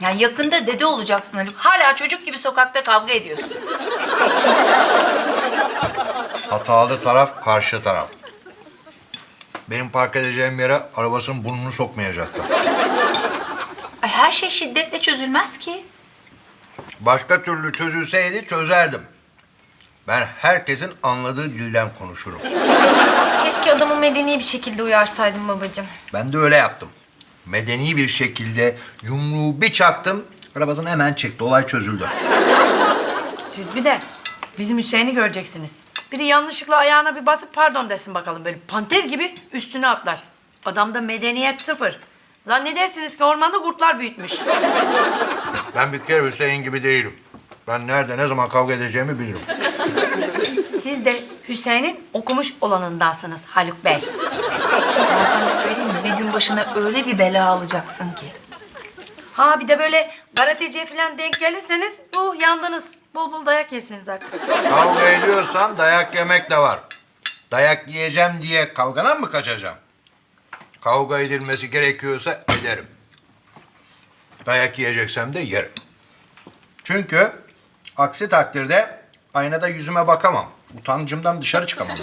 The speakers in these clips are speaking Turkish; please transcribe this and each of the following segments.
Ya yakında dede olacaksın Haluk. Hala çocuk gibi sokakta kavga ediyorsun. Hatalı taraf karşı taraf. Benim park edeceğim yere arabasının burnunu sokmayacaktı. Ay, her şey şiddetle çözülmez ki. Başka türlü çözülseydi çözerdim. Ben herkesin anladığı dilden konuşurum. Keşke adamı medeni bir şekilde uyarsaydın babacığım. Ben de öyle yaptım. Medeni bir şekilde yumruğu bir çaktım, arabasını hemen çekti. Olay çözüldü. Siz bir de bizim Hüseyin'i göreceksiniz. Biri yanlışlıkla ayağına bir basıp pardon desin bakalım böyle panter gibi üstüne atlar. Adamda medeniyet sıfır. Zannedersiniz ki ormanda kurtlar büyütmüş. Ben bir kere Hüseyin gibi değilim. Ben nerede ne zaman kavga edeceğimi bilirim. Siz de Hüseyin'in okumuş olanındansınız Haluk Bey. Ben sana bir başına öyle bir bela alacaksın ki. Ha bir de böyle karateciye falan denk gelirseniz uh yandınız. Bol bol dayak yersiniz artık. Kavga ediyorsan dayak yemek de var. Dayak yiyeceğim diye kavgadan mı kaçacağım? Kavga edilmesi gerekiyorsa ederim. Dayak yiyeceksem de yerim. Çünkü aksi takdirde aynada yüzüme bakamam. Utancımdan dışarı çıkamam.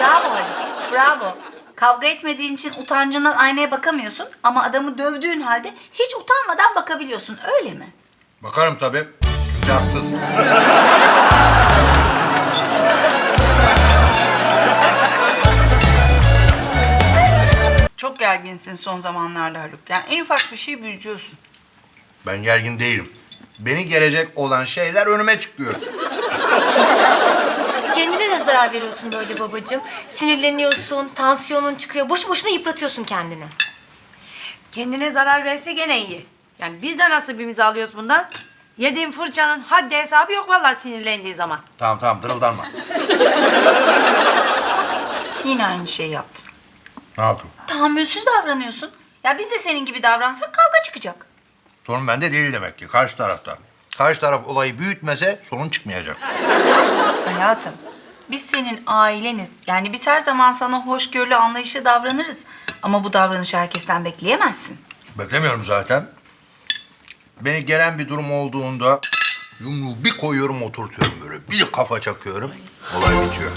Bravo bravo. Kavga etmediğin için utancından aynaya bakamıyorsun ama adamı dövdüğün halde hiç utanmadan bakabiliyorsun öyle mi? Bakarım tabii. Kimse haksız. Çok gerginsin son zamanlarda Haluk. Yani en ufak bir şey büyütüyorsun. Ben gergin değilim. Beni gelecek olan şeyler önüme çıkıyor. Zarar veriyorsun böyle babacığım. Sinirleniyorsun, tansiyonun çıkıyor. Boşu boşuna yıpratıyorsun kendini. Kendine zarar verse gene iyi. Yani biz de nasibimizi alıyoruz bundan. Yediğim fırçanın haddi hesabı yok vallahi sinirlendiği zaman. Tamam tamam dırıldanma. Yine aynı şeyi yaptın. Ne yaptım? Tahammülsüz davranıyorsun. Ya biz de senin gibi davransak kavga çıkacak. Sorun bende değil demek ki. Karşı tarafta. Karşı taraf olayı büyütmese sorun çıkmayacak. Hayatım, biz senin aileniz. Yani biz her zaman sana hoşgörülü, anlayışlı davranırız. Ama bu davranışı herkesten bekleyemezsin. Beklemiyorum zaten. Beni gelen bir durum olduğunda yumruğu bir koyuyorum oturtuyorum böyle. Bir kafa çakıyorum. Olay bitiyor.